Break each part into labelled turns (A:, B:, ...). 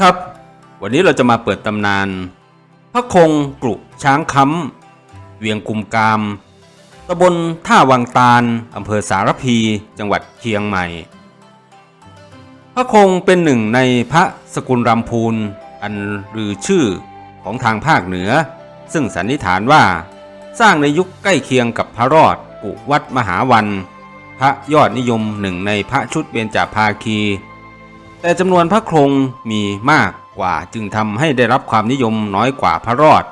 A: ครับ วันนี้เราจะมาเปิดตำนาน พระคงกรุช้างค้ำเวียงกุมกามตำบลท่าวังตาลอำเภอสารพี จังหวัดเชียงใหม่ พระคงเป็นหนึ่งในพระสกุลรำพูนอันลือชื่อของทางภาคเหนือ ซึ่งสันนิษฐานว่า สร้างในยุคใกล้เคียงกับพระรอดกุวัดมหาวัน พระยอดนิยมหนึ่งในพระชุดเบญจภาคี แต่จำนวนพระครงมีมากกว่าจึงทำให้ได้รับความนิยมน้อยกว่าพระรอด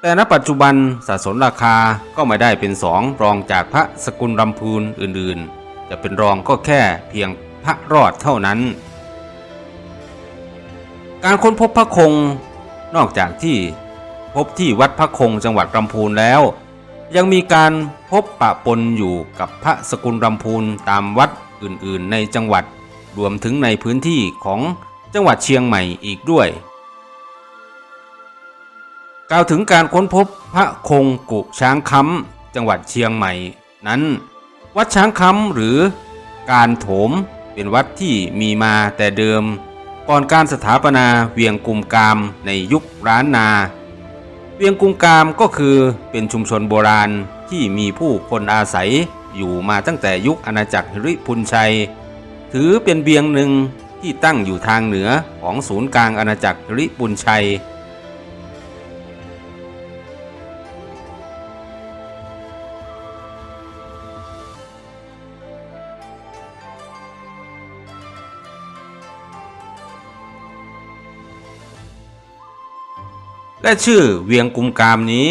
A: แต่ณปัจจุบันสะสนราคาก็ไม่ได้เป็นสองรองจากพระสกุลรำพูนอื่นๆ จะเป็นรองก็แค่เพียงพระรอดเท่านั้น การค้นพบพระคงนอกจากที่พบที่วัดพระคงจังหวัดลำพูนแล้ว ยังมีการพบปะปนอยู่กับพระสกุลรำพูนตามวัดอื่นๆ ในจังหวัด รวมถึงในพื้นที่ของจังหวัดเชียงใหม่อีกด้วย กล่าวถึงการค้นพบพระคงกุช้างค้ำจังหวัดเชียงใหม่นั้น วัดช้างค้ำหรือการโถมเป็นวัดที่มีมาแต่เดิม ก่อนการสถาปนาเวียงกุมกามในยุคร้านนา เวียงกุมกามก็คือเป็นชุมชนโบราณที่มีผู้คนอาศัยอยู่มาตั้งแต่ยุคอาณาจักรหิริพุนชัย ถือเป็นเบียงหนึ่งที่ตั้งอยู่ทางเหนือของศูนย์กลางอาณาจักรริพุนชัย และชื่อเวียงกุมกามนี้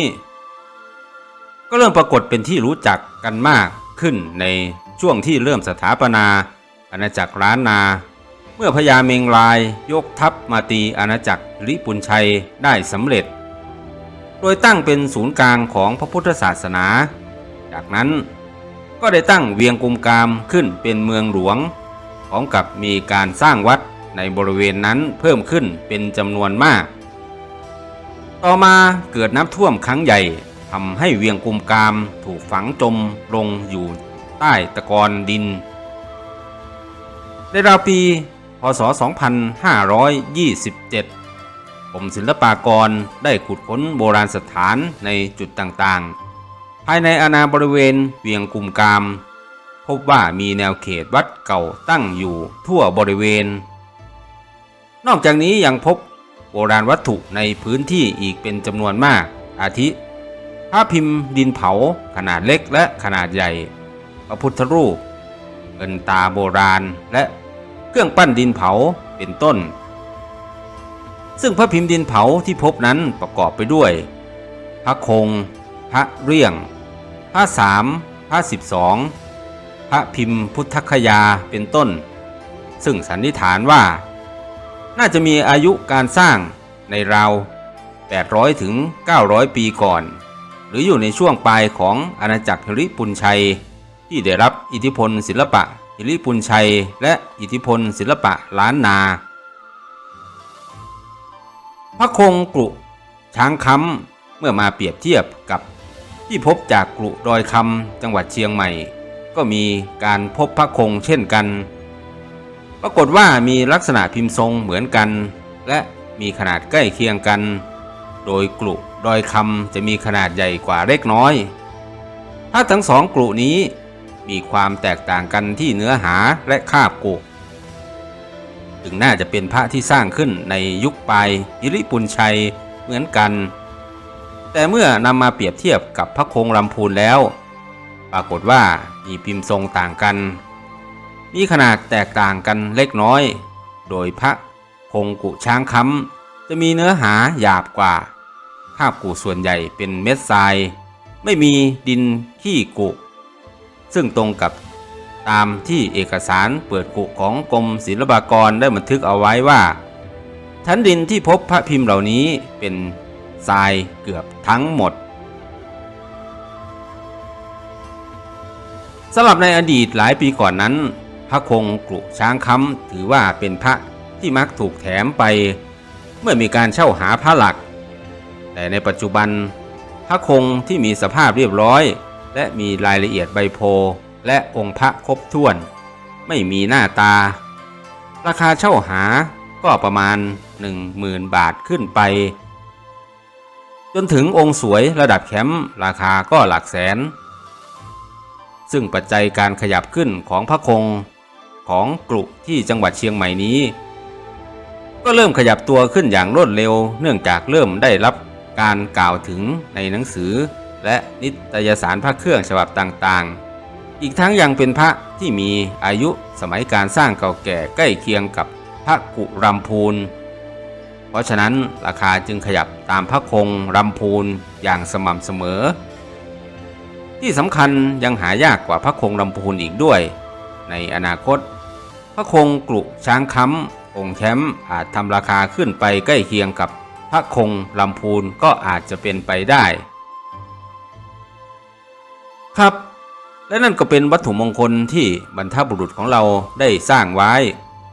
A: ก็เริ่มปรากฏเป็นที่รู้จักกันมากขึ้นในช่วงที่เริ่มสถาปนา อาณาจักรล้านนา เมื่อพญาเมงลายยกทัพมาตีอาณาจักรลิปุนชัยได้สำเร็จ โดยตั้งเป็นศูนย์กลางของพระพุทธศาสนา จากนั้นก็ได้ตั้งเวียงกุมกามขึ้นเป็นเมืองหลวง พร้อมกับมีการสร้างวัดในบริเวณนั้นเพิ่มขึ้นเป็นจำนวนมาก ต่อมาเกิดน้ำท่วมครั้งใหญ่ทำให้เวียงกุมกามถูกฝังจมลงอยู่ใต้ตะกอนดิน ในราวปี พศ 2527 กรมศิลปากรได้ขุดค้นโบราณสถานในจุดต่างๆ ภายในอาณาบริเวณเวียงกุมกาม พบว่ามีแนวเขตวัดเก่าตั้งอยู่ทั่วบริเวณ นอกจากนี้ยังพบโบราณวัตถุในพื้นที่อีกเป็นจำนวนมาก อาทิพระพิมพ์ดินเผาขนาดเล็กและขนาดใหญ่ พระพุทธรูป เงินตาโบราณ และเครื่องปั้นดินเผาเป็นต้น ซึ่งพระพิมพ์ดินเผาที่พบนั้นประกอบไปด้วย พระคง พระเรี่ยง พระสามพระสิบสองพระพิมพ์พุทธคยาเป็นต้น ซึ่งสันนิษฐานว่า น่าจะมีอายุการสร้างในราว 800 ถึง 900 ปีก่อน หรืออยู่ในช่วงปลายของอาณาจักรฮิริปุนชัย ที่ได้รับอิทธิพลศิลปะฮิริปุนชัย และอิทธิพลศิลปะล้านนา พระคงกรุช้างคำเมื่อมาเปรียบเทียบกับที่พบจากกรุดอยคำจังหวัดเชียงใหม่ ก็มีการพบพระคงเช่นกัน ปรากฏว่ามีลักษณะพิมพ์ทรงเหมือนกัน และมีขนาดใกล้เคียงกัน โดยกลุดอยคำจะมีขนาดใหญ่กว่าเล็กน้อย ถ้าทั้งสองกลุนี้ มีความแตกต่างกันที่เนื้อหาและคาบกุถึงน่าจะเป็นพระที่สร้างขึ้นในยุคปลายยิริปุนชัยเหมือนกัน แต่เมื่อนำมาเปรียบเทียบกับพระคงลำพูนแล้ว ปรากฏว่ามีพิมพ์ทรงต่างกัน มีขนาดแตกต่างกันเล็กน้อย โดยพระคงกุช้างค้ำจะมีเนื้อหาหยาบกว่า ภาพกุส่วนใหญ่เป็นเม็ดทราย ไม่มีดินขี้กุ ซึ่งตรงกับตามที่เอกสารเปิดกุของกรมศิลปากรได้บันทึกเอาไว้ว่าชั้นดินที่พบพระพิมพ์เหล่านี้เป็นทรายเกือบทั้งหมดสำหรับในอดีตหลายปีก่อนนั้น พระคงกรุช้างคำถือว่าเป็นพระที่มักถูกแถมไป เมื่อมีการเช่าหาพระหลัก แต่ในปัจจุบัน พระคงที่มีสภาพเรียบร้อย และมีรายละเอียดใบโพและองค์พระครบถ้วน ไม่มีหน้าตา ราคาเช่าหาก็ประมาณ 10,000 บาทขึ้นไป จนถึงองค์สวยระดับแคมป์ราคาก็หลักแสน ซึ่งปัจจัยการขยับขึ้นของพระคงของกรุที่จังหวัดเชียงใหม่นี้ ก็เริ่มขยับตัวขึ้นอย่างรวดเร็ว เนื่องจากเริ่มได้รับการกล่าวถึงในหนังสือ และนิตยสารพระเครื่องฉบับต่างๆ อีกทั้งยังเป็นพระที่มีอายุสมัยการสร้างเก่าแก่ใกล้เคียงกับพระกุรำพูน เพราะฉะนั้นราคาจึงขยับตามพระคงรำพูนอย่างสม่ำเสมอ ที่สำคัญยังหายากกว่าพระคงลำพูนอีกด้วย ในอนาคต พระคงกลุช้างค้ำองค์แชมป์อาจทำราคาขึ้นไปใกล้เคียงกับพระคงลำพูนก็อาจจะเป็นไปได้ ครับ และนั่นก็เป็นวัตถุมงคลที่บรรพบุรุษของเราได้สร้างไว้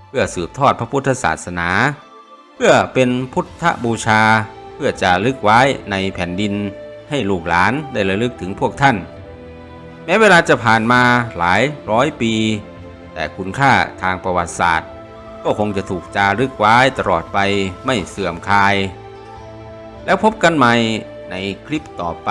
A: เพื่อสืบทอดพระพุทธศาสนา เพื่อเป็นพุทธบูชา เพื่อจะลึกไว้ในแผ่นดิน ให้ลูกหลานได้ระลึกถึงพวกท่าน แม้เวลาจะผ่านมาหลายร้อยปี แต่คุณค่าทางประวัติศาสตร์ ก็คงจะถูกจารึกไว้ตลอดไปไม่เสื่อมคลาย แล้วพบกันใหม่ในคลิปต่อไป